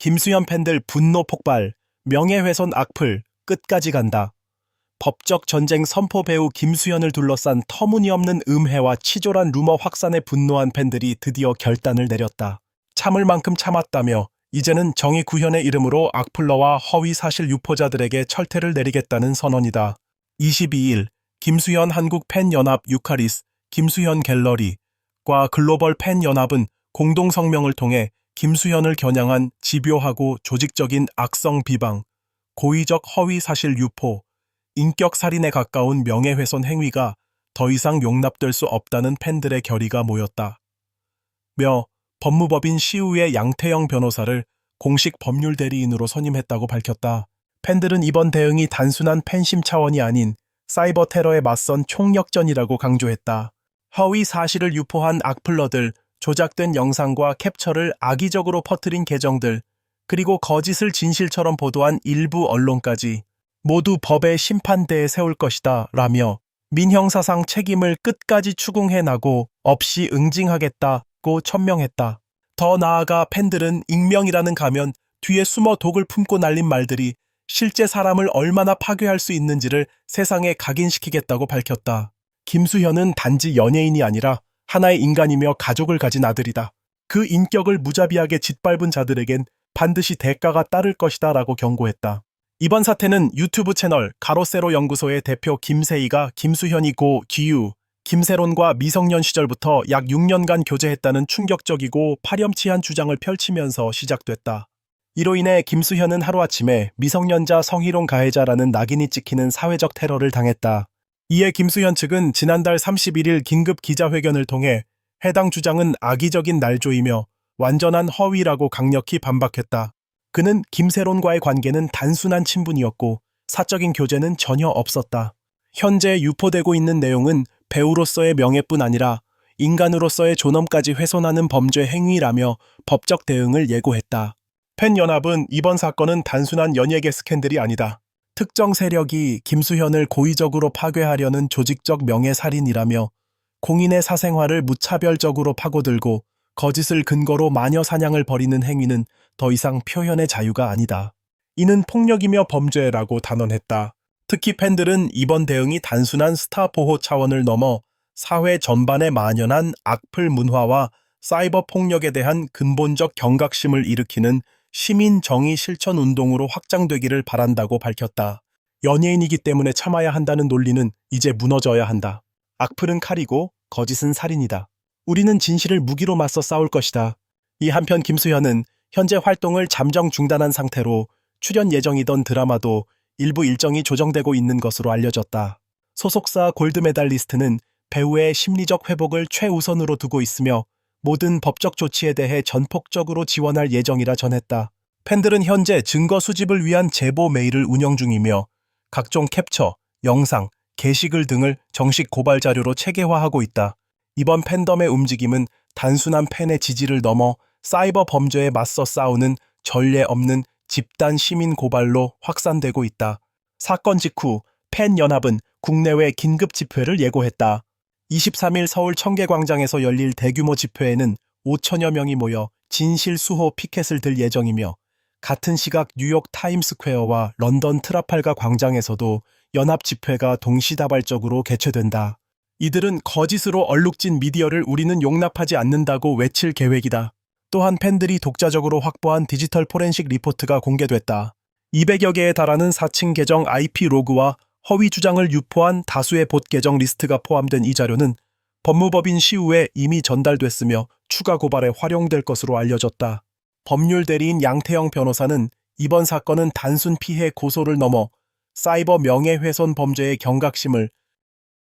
김수현 팬들 분노 폭발, 명예훼손 악플, 끝까지 간다. 법적 전쟁 선포 배우 김수현을 둘러싼 터무니없는 음해와 치졸한 루머 확산에 분노한 팬들이 드디어 결단을 내렸다. 참을 만큼 참았다며 이제는 정의 구현의 이름으로 악플러와 허위 사실 유포자들에게 철퇴를 내리겠다는 선언이다. 22일 김수현 한국 팬연합 유카리스 김수현 갤러리과 글로벌 팬연합은 공동 성명을 통해 김수현을 겨냥한 집요하고 조직적인 악성 비방, 고의적 허위 사실 유포, 인격 살인에 가까운 명예훼손 행위가 더 이상 용납될 수 없다는 팬들의 결의가 모였다. 며 법무법인 시우의 양태영 변호사를 공식 법률 대리인으로 선임했다고 밝혔다. 팬들은 이번 대응이 단순한 팬심 차원이 아닌 사이버 테러에 맞선 총력전이라고 강조했다. 허위 사실을 유포한 악플러들, 조작된 영상과 캡처를 악의적으로 퍼뜨린 계정들, 그리고 거짓을 진실처럼 보도한 일부 언론까지 모두 법의 심판대에 세울 것이다 라며 민형사상 책임을 끝까지 추궁해 나고 없이 응징하겠다고 천명했다. 더 나아가 팬들은 익명이라는 가면 뒤에 숨어 독을 품고 날린 말들이 실제 사람을 얼마나 파괴할 수 있는지를 세상에 각인시키겠다고 밝혔다. 김수현은 단지 연예인이 아니라 하나의 인간이며 가족을 가진 아들이다. 그 인격을 무자비하게 짓밟은 자들에겐 반드시 대가가 따를 것이다 라고 경고했다. 이번 사태는 유튜브 채널 가로세로 연구소의 대표 김세희가 김수현이 고 기유, 김세론과 미성년 시절부터 약 6년간 교제했다는 충격적이고 파렴치한 주장을 펼치면서 시작됐다. 이로 인해 김수현은 하루아침에 미성년자 성희롱 가해자라는 낙인이 찍히는 사회적 테러를 당했다. 이에 김수현 측은 지난달 31일 긴급 기자회견을 통해 해당 주장은 악의적인 날조이며 완전한 허위라고 강력히 반박했다. 그는 김세론과의 관계는 단순한 친분이었고 사적인 교제는 전혀 없었다. 현재 유포되고 있는 내용은 배우로서의 명예뿐 아니라 인간으로서의 존엄까지 훼손하는 범죄 행위라며 법적 대응을 예고했다. 팬연합은 이번 사건은 단순한 연예계 스캔들이 아니다. 특정 세력이 김수현을 고의적으로 파괴하려는 조직적 명예살인이라며 공인의 사생활을 무차별적으로 파고들고 거짓을 근거로 마녀 사냥을 벌이는 행위는 더 이상 표현의 자유가 아니다. 이는 폭력이며 범죄라고 단언했다. 특히 팬들은 이번 대응이 단순한 스타 보호 차원을 넘어 사회 전반에 만연한 악플 문화와 사이버 폭력에 대한 근본적 경각심을 일으키는 시민 정의 실천 운동으로 확장되기를 바란다고 밝혔다. 연예인이기 때문에 참아야 한다는 논리는 이제 무너져야 한다. 악플은 칼이고 거짓은 살인이다. 우리는 진실을 무기로 맞서 싸울 것이다. 이 한편 김수현은 현재 활동을 잠정 중단한 상태로 출연 예정이던 드라마도 일부 일정이 조정되고 있는 것으로 알려졌다. 소속사 골드메달리스트는 배우의 심리적 회복을 최우선으로 두고 있으며 모든 법적 조치에 대해 전폭적으로 지원할 예정이라 전했다. 팬들은 현재 증거 수집을 위한 제보 메일을 운영 중이며 각종 캡처, 영상, 게시글 등을 정식 고발 자료로 체계화하고 있다. 이번 팬덤의 움직임은 단순한 팬의 지지를 넘어 사이버 범죄에 맞서 싸우는 전례 없는 집단 시민 고발로 확산되고 있다. 사건 직후 팬 연합은 국내외 긴급 집회를 예고했다. 23일 서울 청계광장에서 열릴 대규모 집회에는 5천여 명이 모여 진실 수호 피켓을 들 예정이며 같은 시각 뉴욕 타임스퀘어와 런던 트라팔가 광장에서도 연합 집회가 동시다발적으로 개최된다. 이들은 거짓으로 얼룩진 미디어를 우리는 용납하지 않는다고 외칠 계획이다. 또한 팬들이 독자적으로 확보한 디지털 포렌식 리포트가 공개됐다. 200여 개에 달하는 4층 계정 IP 로그와 허위 주장을 유포한 다수의 봇 계정 리스트가 포함된 이 자료는 법무법인 시우에 이미 전달됐으며 추가 고발에 활용될 것으로 알려졌다. 법률 대리인 양태영 변호사는 이번 사건은 단순 피해 고소를 넘어 사이버 명예훼손 범죄의 경각심을